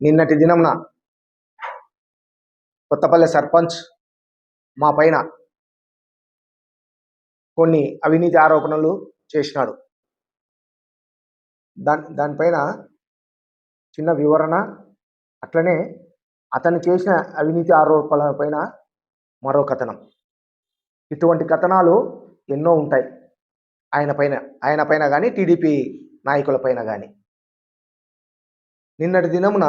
నిన్నటి దినంన కొత్తపల్లె సర్పంచ్ మా పైన కొన్ని అవినీతి ఆరోపణలు చేసినాడు. దాని దానిపైన చిన్న వివరణ అట్లనే అతను చేసిన అవినీతి ఆరోపణల పైన మరో కథనం. ఇటువంటి కథనాలు ఎన్నో ఉంటాయి. ఆయన పైన ఆయన పైన కానీ టీడీపీ నాయకుల పైన కానీ నిన్నటి దినమున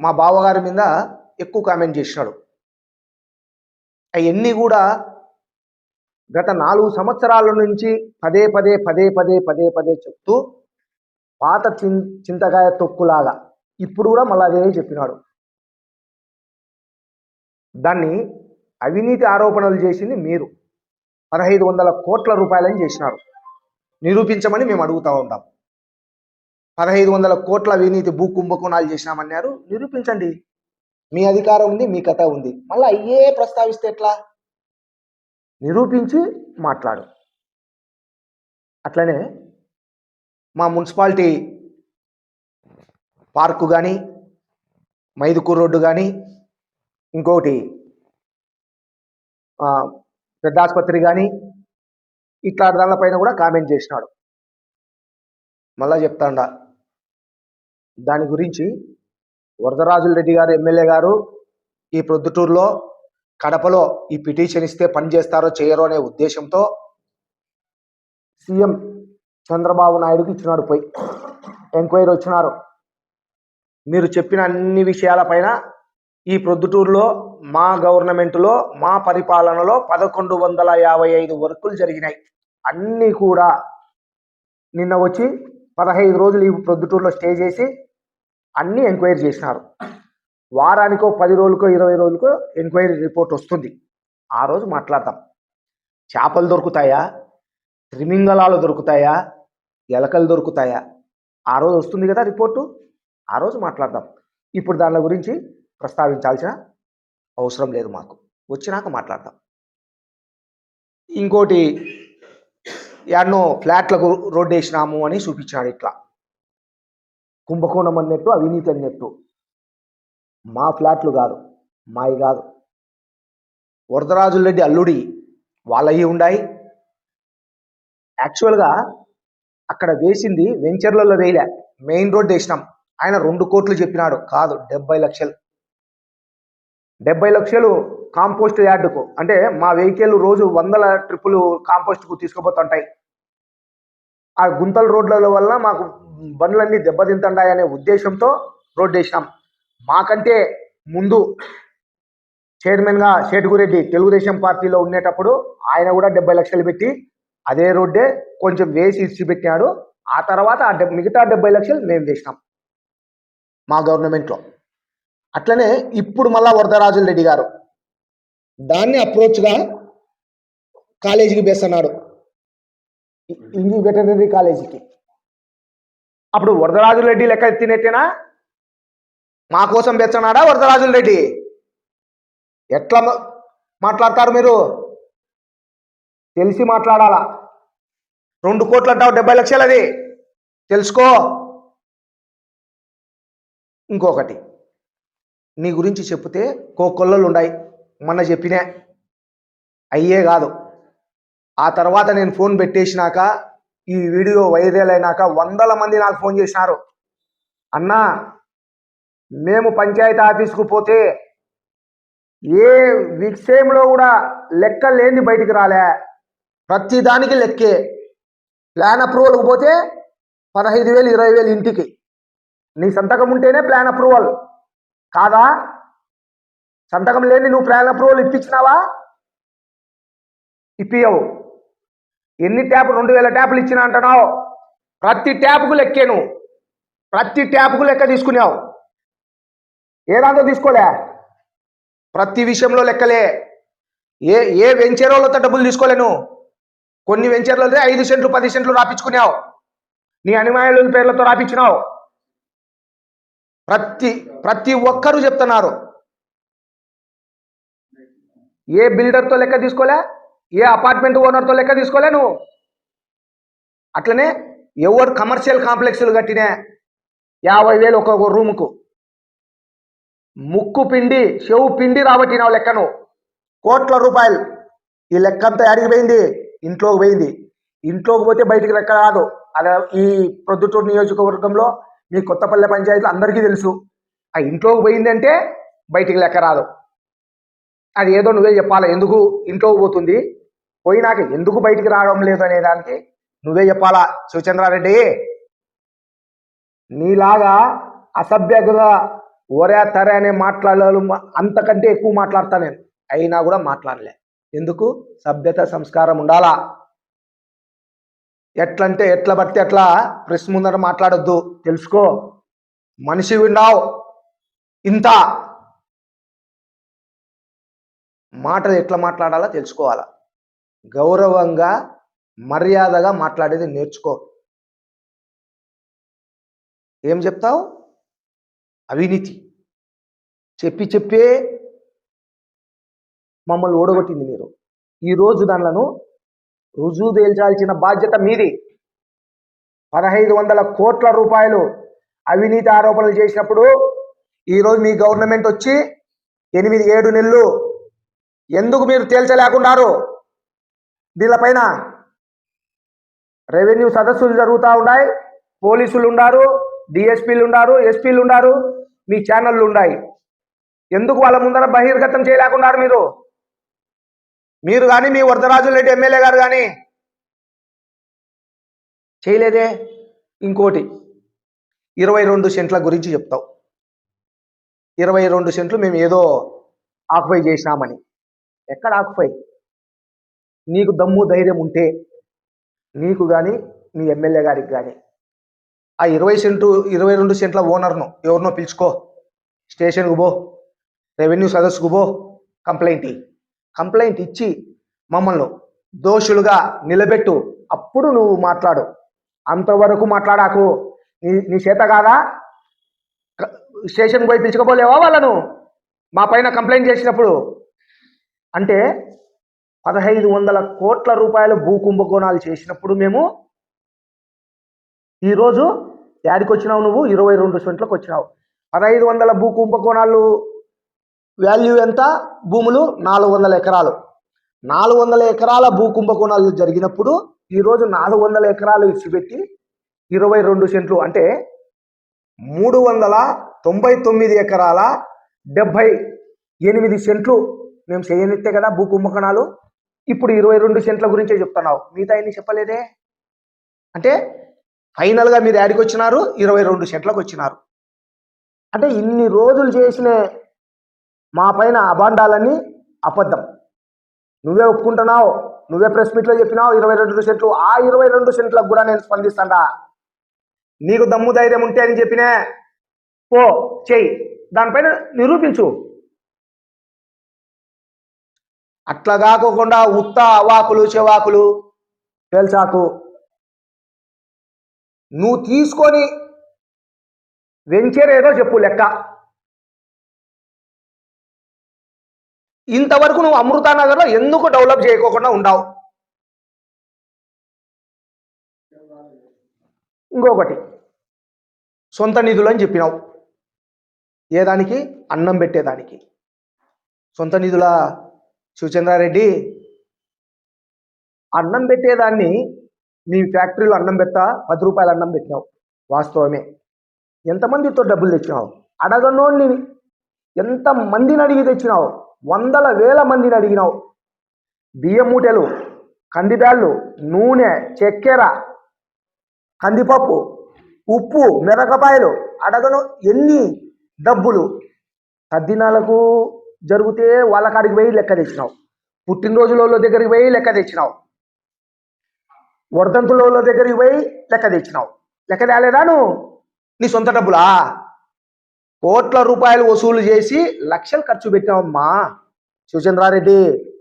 మా బావగారి మీద ఎక్కువ కామెంట్ చేసినాడు. అవన్నీ కూడా గత నాలుగు సంవత్సరాల నుంచి పదే పదే పదే పదే పదే పదే చెప్తూ పాత చిన్ చింతకాయ తొక్కులాగా ఇప్పుడు కూడా మళ్ళీ అదే చెప్పినాడు. దాన్ని అవినీతి ఆరోపణలు చేసింది మీరు. పదహైదు వందల కోట్ల రూపాయలని చేసినారు. నిరూపించమని మేము అడుగుతూ ఉంటాం. పదహైదు వందల కోట్ల అవినీతి భూ కుంభకోణాలు చేసినామన్నారు. నిరూపించండి. మీ అధికారం ఉంది మీ కథ ఉంది. మళ్ళీ అయ్యే ప్రస్తావిస్తే ఎట్లా? నిరూపించి మాట్లాడు. అట్లనే మా మున్సిపాలిటీ పార్కు కానీ మైదుకూరు రోడ్డు కానీ ఇంకోటి పెద్ద ఆసుపత్రి కానీ ఇట్లా దానిపైన కూడా కామెంట్ చేసినాడు. మళ్ళా చెప్తాండా. దాని గురించి వరదరాజుల రెడ్డి గారు ఎమ్మెల్యే గారు ఈ ప్రొద్దుటూరులో కడపలో ఈ పిటిషన్ ఇస్తే పని చేస్తారో చేయరో అనే ఉద్దేశంతో సీఎం చంద్రబాబు నాయుడుకి ఇచ్చినాడు పోయి. ఎంక్వైరీ వచ్చినారు. మీరు చెప్పిన అన్ని విషయాలపైన ఈ ప్రొద్దుటూరులో మా గవర్నమెంట్లో మా పరిపాలనలో పదకొండు వందల యాభై ఐదు వర్కులు జరిగినాయి. అన్నీ కూడా నిన్న వచ్చి పదహైదు రోజులు ఈ ప్రొద్దుటూరులో స్టే చేసి అన్నీ ఎంక్వైరీ చేసినారు. వారానికో పది రోజులకో ఇరవై రోజులకో ఎంక్వైరీ రిపోర్ట్ వస్తుంది. ఆ రోజు మాట్లాడతాం. చేపలు దొరుకుతాయా? త్రిమింగలాలు దొరుకుతాయా? ఎలకలు దొరుకుతాయా? ఆ రోజు వస్తుంది కదా రిపోర్టు. ఆ రోజు మాట్లాడదాం ఇప్పుడు దాని గురించి ప్రస్తావించాల్సిన అవసరం లేదు మాకు. వచ్చినాక మాట్లాడదాం ఇంకోటి యాడ్నో ఫ్లాట్లకు రోడ్డు వేసినాము అని చూపించాడు ఇట్లా. కుంభకోణం అన్నట్టు అవినీతి అన్నట్టు. మా ఫ్లాట్లు కాదు మావి కాదు. వరదరాజుల రెడ్డి అల్లుడి వాళ్ళవి ఉండాయి. యాక్చువల్గా అక్కడ వేసింది వెంచర్లలో వేయలే మెయిన్ రోడ్ వేసినాం. ఆయన రెండు కోట్లు చెప్పినాడు కాదు డెబ్బై లక్షలు. డెబ్బై లక్షలు కాంపోస్ట్ యార్డుకు అంటే మా వెహికల్ రోజు వందల ట్రిప్పులు కాంపోస్ట్కు తీసుకుపోతుంటాయి. ఆ గుంతల రోడ్ల వల్ల మాకు బండ్లన్నీ దెబ్బతింటుంటాయి ఉద్దేశంతో రోడ్డు వేసినాం. మాకంటే ముందు చైర్మన్గా షేటుగురెడ్డి తెలుగుదేశం పార్టీలో ఉండేటప్పుడు ఆయన కూడా డెబ్బై లక్షలు పెట్టి అదే రోడ్డే కొంచెం వేసి ఇచ్చిపెట్టాడు ఆ తర్వాత ఆ మిగతా డెబ్బై లక్షలు మేము వేసినాం మా గవర్నమెంట్లో. అట్లనే ఇప్పుడు మళ్ళా వరదరాజుల రెడ్డి గారు దాన్ని అప్రోచ్గా కాలేజీకి వేస్తున్నాడు హిందూ వెటర్నరీ కాలేజీకి అప్పుడు వరదరాజుల రెడ్డి లెక్క ఎత్తినట్టేనా మా కోసం పెంచనాడా వరదరాజుల రెడ్డి? ఎట్లా మాట్లాడతారు మీరు? తెలిసి మాట్లాడాలా? రెండు కోట్లు అంటావు డెబ్బై లక్షలు అది తెలుసుకో. ఇంకొకటి. నీ గురించి చెప్తే కోకొల్లలు ఉన్నాయి మొన్న చెప్పినా. అయ్యే కాదు. ఆ తర్వాత నేను ఫోన్ పెట్టేసినాక ఈ వీడియో వైరల్ అయినాక వందల మంది నాకు ఫోన్ చేసినారు. అన్నా మేము పంచాయతీ ఆఫీస్కు పోతే ఏ విషయంలో కూడా లెక్క లేని బయటికి రాలే. ప్రతిదానికి లెక్కే. ప్లాన్ అప్రూవల్కి పోతే పదహైదు వేలు ఇరవై వేలు ఇంటికి. నీ సంతకం ఉంటేనే ప్లాన్ అప్రూవల్. కాదా? సంతకం లేని నువ్వు ప్లాన్ అప్రూవల్ ఇప్పించినావా? ఇప్పియవు ఎన్ని ట్యాప్ రెండు వేల ట్యాపులు ఇచ్చిన అంటున్నావు. ప్రతి ట్యాప్కు లెక్కే నువ్వు. ప్రతి ట్యాప్కు లెక్క తీసుకున్నావు. ఏదాంతో తీసుకోలే? ప్రతి విషయంలో లెక్కలే. ఏ ఏ వెంచరోలతో డబ్బులు తీసుకోలేను కొన్ని వెంచర్లలో ఐదు సెంట్లు పది సెంట్లు రాపించుకున్నావు. నీ అనిమాయుల పేర్లతో రాపించినావు. ప్రతి ప్రతి ఒక్కరూ చెప్తున్నారు. ఏ బిల్డర్తో లెక్క తీసుకోలే? ఏ అపార్ట్మెంట్ ఓనర్తో లెక్క తీసుకోలే నువ్వు? అట్లనే ఎవరు కమర్షియల్ కాంప్లెక్స్లు కట్టినా యాభై వేలు ఒక రూముకు ముక్కు పిండి చెవు పిండి రాబట్టినావు లెక్కను కోట్ల రూపాయలు. ఈ లెక్క అంతా ఎడికి పోయింది? ఇంట్లోకి పోయింది. ఇంట్లోకి పోతే బయటికి లెక్క రాదు. అలా ఈ ప్రొద్దుటూరు నియోజకవర్గంలో మీ కొత్తపల్లె పంచాయతీలో అందరికీ తెలుసు. ఆ ఇంట్లోకి పోయిందంటే బయటికి లెక్క రాదు. అది ఏదో నువ్వే చెప్పాలి? ఎందుకు ఇంట్లోకి పోతుంది? పోయినాక ఎందుకు బయటికి రావడం లేదు అనే దానికి నువ్వే చెప్పాలా శివచంద్రారెడ్డి నీలాగా అసభ్యంగా ఒరే తరే అనే మాట్లాడాలి అంతకంటే ఎక్కువ మాట్లాడతా నేను. అయినా కూడా మాట్లాడలే. ఎందుకు? సభ్యత సంస్కారం ఉండాలా? ఎట్లంటే ఎట్లా పడితే ఎట్లా ప్రెస్ ముందర మాట్లాడొద్దు. తెలుసుకో. మనిషి విన్నావు ఇంత. మాటలు ఎట్లా మాట్లాడాలో తెలుసుకోవాలా? గౌరవంగా మర్యాదగా మాట్లాడేది నేర్చుకో. ఏం చెప్తావు? అవినీతి. చెప్పి చెప్పే మమ్మల్ని ఓడగొట్టింది మీరు. ఈరోజు దానిలను రుజువు తేల్చాల్సిన బాధ్యత మీది. పదహైదు వందల కోట్ల రూపాయలు అవినీతి ఆరోపణలు చేసినప్పుడు ఈరోజు మీ గవర్నమెంట్ వచ్చి ఎనిమిది ఏడు నెలలు ఎందుకు మీరు తేల్చలేకున్నారు? దీనిపైన రెవెన్యూ సదస్సులు జరుగుతూ ఉన్నాయి. పోలీసులు ఉన్నారు డిఎస్పీలు ఉన్నారు ఎస్పీలు ఉన్నారు మీ ఛానళ్ళు ఉన్నాయి. ఎందుకు వాళ్ళ ముందర బహిర్గతం చేయలేకున్నారు మీరు? మీరు కానీ మీ వరదరాజు రెడ్డి ఎమ్మెల్యే గారు కానీ చేయలేదే? ఇంకోటి ఇరవై రెండు సెంట్ల గురించి చెప్తావు. ఇరవై రెండు సెంట్లు మేము ఏదో ఆక్యుపై చేసినామని. ఎక్కడ ఆక్యుపై? నీకు దమ్ము ధైర్యం ఉంటే నీకు కానీ నీ ఎమ్మెల్యే గారికి కానీ ఆ ఇరవై సెంటు ఇరవై రెండు సెంట్ల ఓనర్ను ఎవరినో పిలుచుకో. స్టేషన్కు పో. రెవెన్యూ సదస్సుకు పో. కంప్లైంట్ కంప్లైంట్ ఇచ్చి మమ్మల్ని దోషులుగా నిలబెట్టు. అప్పుడు నువ్వు మాట్లాడు. అంతవరకు మాట్లాడాకు. నీ నీ చేత కాదా? స్టేషన్ పోయి పిలుచుకోపోలేవా వాళ్ళను? మా పైన కంప్లైంట్ చేసినప్పుడు. అంటే పదహైదు వందల కోట్ల రూపాయల భూ కుంభకోణాలు చేసినప్పుడు మేము ఈరోజు యాడికి వచ్చినావు నువ్వు? ఇరవై రెండు సెంట్లకు వచ్చినావు. పదహైదు వందల భూ కుంభకోణాలు వాల్యూ ఎంత? భూములు నాలుగు వందల ఎకరాలు. నాలుగు వందల ఎకరాల భూ కుంభకోణాలు జరిగినప్పుడు ఈరోజు నాలుగు వందల ఎకరాలు ఇచ్చిపెట్టి ఇరవై రెండు సెంట్లు అంటే మూడు వందల తొంభై తొమ్మిది ఎకరాల డెబ్భై ఎనిమిది సెంట్లు మేము చేయనిట్టే కదా భూ కుంభకోణాలు? ఇప్పుడు ఇరవై రెండు సెంట్ల గురించే చెప్తున్నావు. మిగతా ఎన్ని చెప్పలేదే? అంటే ఫైనల్గా మీరు యాడికి వచ్చినారు ఇరవై రెండు సెంట్లకు వచ్చినారు. అంటే ఇన్ని రోజులు చేసిన మా పైన అబాండాలన్నీ అబద్ధం. నువ్వే ఒప్పుకుంటున్నావు నువ్వే ప్రెస్ మీట్లో చెప్పినావు ఇరవై రెండు సెంట్లు ఆ ఇరవై రెండు సెంట్లకు కూడా నేను స్పందిస్తాడా. నీకు దమ్ము ధైర్యం ఉంటే అని చెప్పినే ఓ చెయ్యి. దానిపైన నిరూపించు. అట్లా కాకోకుండా ఉత్త అవాకులు చెవాకులు తెలుసాకు నువ్వు తీసుకొని వెంచర్ ఏదో చెప్పు లెక్క. ఇంతవరకు నువ్వు అమృతానగర్లో ఎందుకు డెవలప్ చేయకోకుండా ఉండవు? ఇంకొకటి సొంత నిధులు అని చెప్పినావు. ఏ దానికి? అన్నం పెట్టేదానికి సొంత నిధుల? సుచంద్రారెడ్డి అన్నం పెట్టేదాన్ని మీ ఫ్యాక్టరీలో అన్నం పెట్టా పది రూపాయల అన్నం పెట్టినావు వాస్తవమే. ఎంతమందితో డబ్బులు తెచ్చినావు? అడగనోని ఎంత మందిని అడిగి తెచ్చినావు? వందల వేల మందిని అడిగినావు. బియ్యం మూటలు కందిబ్యాళ్ళు నూనె చక్కెర కందిపప్పు ఉప్పు మిరకపాయలు అడగను ఎన్ని డబ్బులు? తద్దినాలకు జరిగితే వాళ్ళ కాడికి పోయి లెక్క తెచ్చినావు. పుట్టినరోజుల దగ్గరికి పోయి లెక్క తెచ్చినావు. వర్ధంతుల దగ్గరికి పోయి లెక్క తెచ్చినావు. లెక్క తేలేదా నువ్వు? నీ సొంత డబ్బులా? కోట్ల రూపాయలు వసూలు చేసి లక్షలు ఖర్చు పెట్టావమ్మా. శివచంద్రారెడ్డి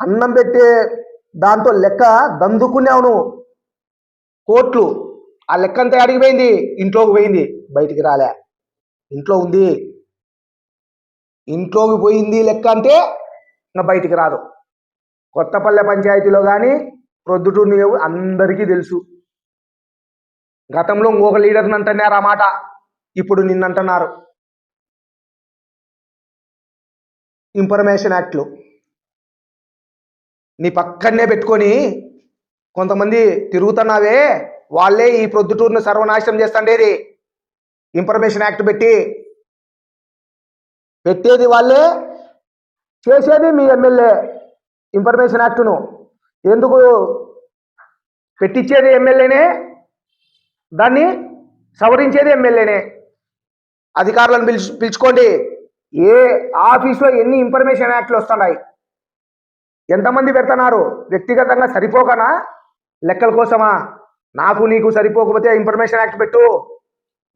అన్నం పెట్టే దాంతో లెక్క దందుకున్నావు నువ్వు. కోట్లు. ఆ లెక్క అంతా అడిగిపోయింది ఇంట్లోకి పోయింది. బయటికి రాలే. ఇంట్లో ఉంది. ఇంట్లోకి పోయింది లెక్క అంటే ఇంకా బయటికి రాదు. కొత్తపల్లె పంచాయతీలో కానీ ప్రొద్దుటూరు నియోజక అందరికీ తెలుసు. గతంలో ఇంకొక లీడర్ని అంటున్నారు ఆ మాట. ఇప్పుడు నిన్నంటున్నారు ఇన్ఫర్మేషన్ యాక్ట్లు. నీ పక్కనే పెట్టుకొని కొంతమంది తిరుగుతున్నావే వాళ్ళే ఈ ప్రొద్దుటూరును సర్వనాశనం చేస్తుండేది. ఇన్ఫర్మేషన్ యాక్ట్ పెట్టి పెట్టేది వాళ్ళే చేసేది మీ ఎమ్మెల్యే ఇన్ఫర్మేషన్ యాక్ట్ను. ఎందుకు పెట్టించేది ఎమ్మెల్యేనే? దాన్ని సవరించేది ఎమ్మెల్యేనే. అధికారులను పిలుచు పిలుచుకోండి. ఏ ఆఫీస్లో ఎన్ని ఇన్ఫర్మేషన్ యాక్ట్లు వస్తున్నాయి? ఎంతమంది పెడుతున్నారు? వ్యక్తిగతంగా సరిపోకనా? లెక్కల కోసమా? నాకు నీకు సరిపోకపోతే ఇన్ఫర్మేషన్ యాక్ట్ పెట్టు.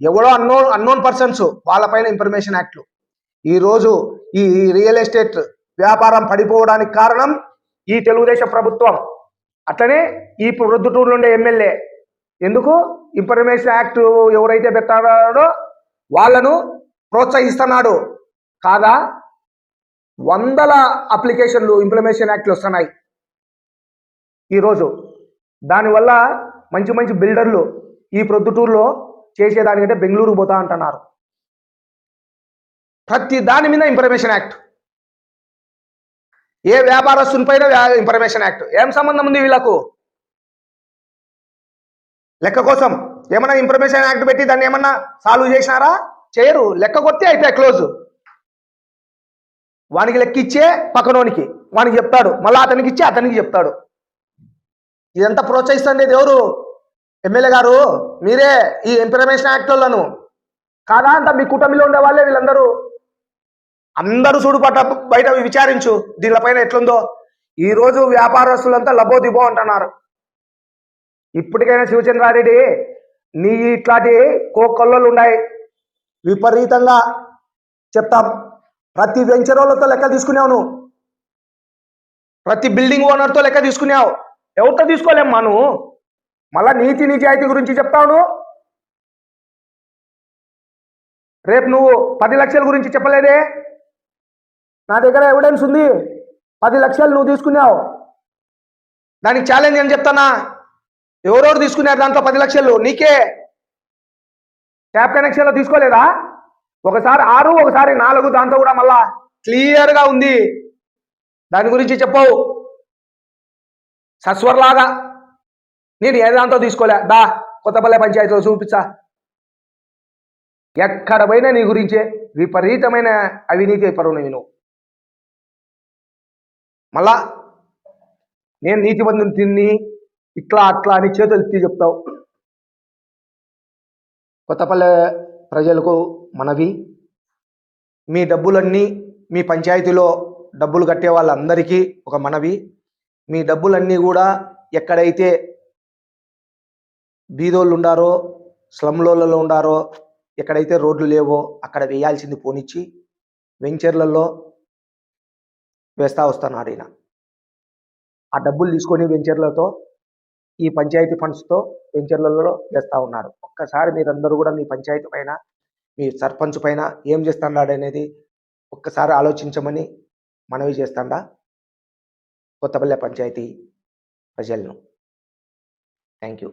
ఎవరో అన్నోన్ అన్నోన్ పర్సన్స్ వాళ్ళపైన ఇన్ఫర్మేషన్ యాక్ట్లు. ఈరోజు ఈ రియల్ ఎస్టేట్ వ్యాపారం పడిపోవడానికి కారణం ఈ తెలుగుదేశం ప్రభుత్వం. అట్లనే ఈ ప్రొద్దుటూరులో ఉండే ఎమ్మెల్యే. ఎందుకు? ఇన్ఫర్మేషన్ యాక్ట్ ఎవరైతే పెట్టాడో వాళ్ళను ప్రోత్సహిస్తున్నాడు. కాదా? వందల అప్లికేషన్లు ఇంప్లిమేషన్ యాక్ట్లు వస్తున్నాయి. ఈరోజు దానివల్ల మంచి మంచి బిల్డర్లు ఈ ప్రొద్దుటూరులో చేసేదానికంటే బెంగళూరు పోతా అంటున్నారు. ప్రతి దాని మీద ఇన్ఫర్మేషన్ యాక్ట్ ఏ వ్యాపారస్తుని పైన ఇన్ఫర్మేషన్ యాక్ట్ ఏం సంబంధం ఉంది వీళ్ళకు? లెక్క కోసం. ఏమన్నా ఇన్ఫర్మేషన్ యాక్ట్ పెట్టి దాన్ని ఏమన్నా సాల్వ్ చేసినారా? చేయరు. లెక్క కొత్తే అయితే క్లోజ్ వానికి లెక్క ఇచ్చే పక్కనోనికి. వానికి చెప్తాడు. మళ్ళీ అతనికి ఇచ్చి అతనికి చెప్తాడు. ఇదంతా ప్రోత్సహిస్తుంది ఎవరు? ఎమ్మెల్యే గారు. మీరే ఈ ఇన్ఫర్మేషన్ యాక్ట్ వాళ్ళను. కాదా అంత మీ కుటుంబంలో ఉండే వాళ్ళే వీళ్ళందరూ? అందరూ చూడు పట్ట బయట విచారించు. దీనిపైన ఎట్లుందో? ఈరోజు వ్యాపారస్తులంతా లబో దిబో అంటున్నారు. ఇప్పటికైనా శివచంద్రారెడ్డి నీ ఇట్లాంటి కోకొల్లలు ఉన్నాయి. విపరీతంగా చెప్తాం. ప్రతి వెంచర్ వాళ్ళతో లెక్క తీసుకునేవు నువ్వు. ప్రతి బిల్డింగ్ ఓనర్తో లెక్క తీసుకునేవు ఎవరితో తీసుకోలేమ్మా నువ్వు? మళ్ళా నీతి నిజాయితీ గురించి చెప్తావు రేపు నువ్వు పది లక్షల గురించి చెప్పలేదే? నా దగ్గర ఎవిడెన్స్ ఉంది. పది లక్షలు నువ్వు తీసుకున్నావు. దానికి ఛాలెంజ్ అని చెప్తానా? ఎవరెవరు తీసుకున్నారు దాంట్లో పది లక్షలు? నీకే. ట్యాప్ కనెక్షన్లో తీసుకోలేదా? ఒకసారి ఆరు ఒకసారి నాలుగు దాంతో కూడా మళ్ళా క్లియర్గా ఉంది. దాని గురించి చెప్పవు. సస్వర్లాగా నేను ఏ దాంతో తీసుకోలే. దా కొత్తపల్లె పంచాయతీలో చూపించా. ఎక్కడ పోయినా నీ గురించే. విపరీతమైన అవినీతి పరువు నువ్వు. మళ్ళా నేను నీతిబంధం తిని ఇట్లా అట్లా అని చేతులు ఎత్తి చెప్తావు. కొత్తపల్లె ప్రజలకు మనవి. మీ డబ్బులన్నీ మీ పంచాయతీలో డబ్బులు కట్టే వాళ్ళందరికీ ఒక మనవి. మీ డబ్బులన్నీ కూడా ఎక్కడైతే బీదోళ్ళు ఉండారో స్లమ్లలో ఉండారో ఎక్కడైతే రోడ్లు లేవో అక్కడ వేయాల్సింది పోనిచ్చి వెంచర్లలో వేస్తా వస్తున్నాడు ఈయన ఆ డబ్బులు తీసుకొని వెంచర్లతో ఈ పంచాయతీ ఫండ్స్తో వెంచర్లలో వేస్తూ ఉన్నారు. ఒక్కసారి మీరందరూ కూడా మీ పంచాయతీ పైన మీ సర్పంచ్ పైన ఏం చేస్తున్నాడు అనేది ఒక్కసారి ఆలోచించమని మనవి చేస్తాడా కొత్తపల్లె పంచాయతీ ప్రజలను. Thank you